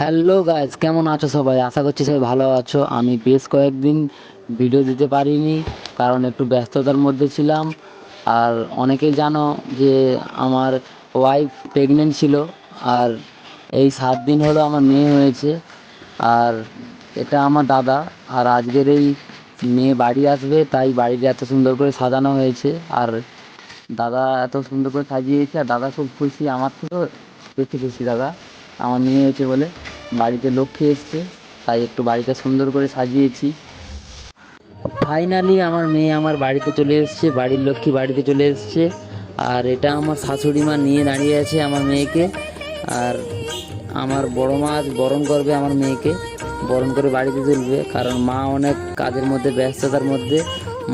Hello guys কেমন আছো সবাই? আশা করছি সবাই ভালো আছো। আমি বেশ কয়েকদিন ভিডিও দিতে পারিনি, কারণ একটু ব্যস্ততার মধ্যে ছিলাম। আর অনেকেই জানো যে আমার ওয়াইফ প্রেগনেন্ট ছিল, আর এই সাত দিন হলো আমার মেয়ে হয়েছে। আর এটা আমার দাদা, আর আজকের এই মেয়ে বাড়ি আসবে, তাই বাড়িটা এত সুন্দর করে সাজানো হয়েছে। আর দাদা এত সুন্দর করে সাজিয়েছে, আর দাদা খুব খুশি, আমার থেকেও বেশি খুশি দাদা। আমার মেয়ে হয়েছে বলে। বাড়িতে লক্ষ্মী এসছে, তাই একটু বাড়িটা সুন্দর করে সাজিয়েছি। ফাইনালি আমার মেয়ে আমার বাড়িতে চলে এসছে, বাড়ির লক্ষ্মী বাড়িতে চলে এসছে। আর এটা আমার শাশুড়ি মা নিয়ে দাঁড়িয়ে আছে আমার মেয়েকে। আর আমার বড় মা আজ বরণ করবে আমার মেয়েকে, বরণ করে বাড়িতে তুলবে। কারণ মা অনেক কাজের মধ্যে, ব্যস্ততার মধ্যে,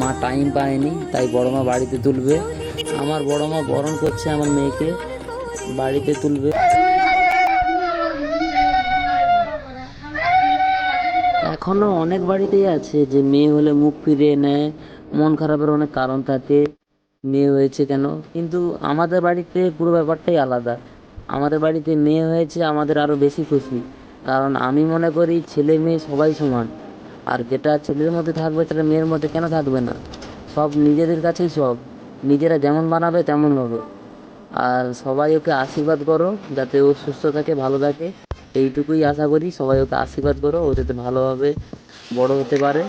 মা টাইম পায়নি, তাই বড় মা বাড়িতে তুলবে। আমার বড় মা বরণ করছে আমার মেয়েকে, বাড়িতে তুলবে। এখনও অনেক বাড়িতেই আছে যে মেয়ে হলে মুখ ফিরিয়ে নেয়, মন খারাপের অনেক কারণ থাকে, মেয়ে হয়েছে কেন? কিন্তু আমাদের বাড়িতে পুরো ব্যাপারটাই আলাদা। আমাদের বাড়িতে মেয়ে হয়েছে আমাদের আরও বেশি খুশি। কারণ আমি মনে করি ছেলে মেয়ে সবাই সমান। আর যেটা ছেলের মধ্যে থাকবে সেটা মেয়ের মধ্যে কেন থাকবে না? সব নিজেদের কাছেই সব। নিজেরা যেমন বানাবে তেমন হবে। আর সবাই ওকে আশীর্বাদ করো যাতে ও সুস্থ থাকে, ভালো থাকে। এইটুকুই আশা করি। সবাই ওকে আশীর্বাদ করো ও যাতে ভালোভাবে বড় হতে পারে।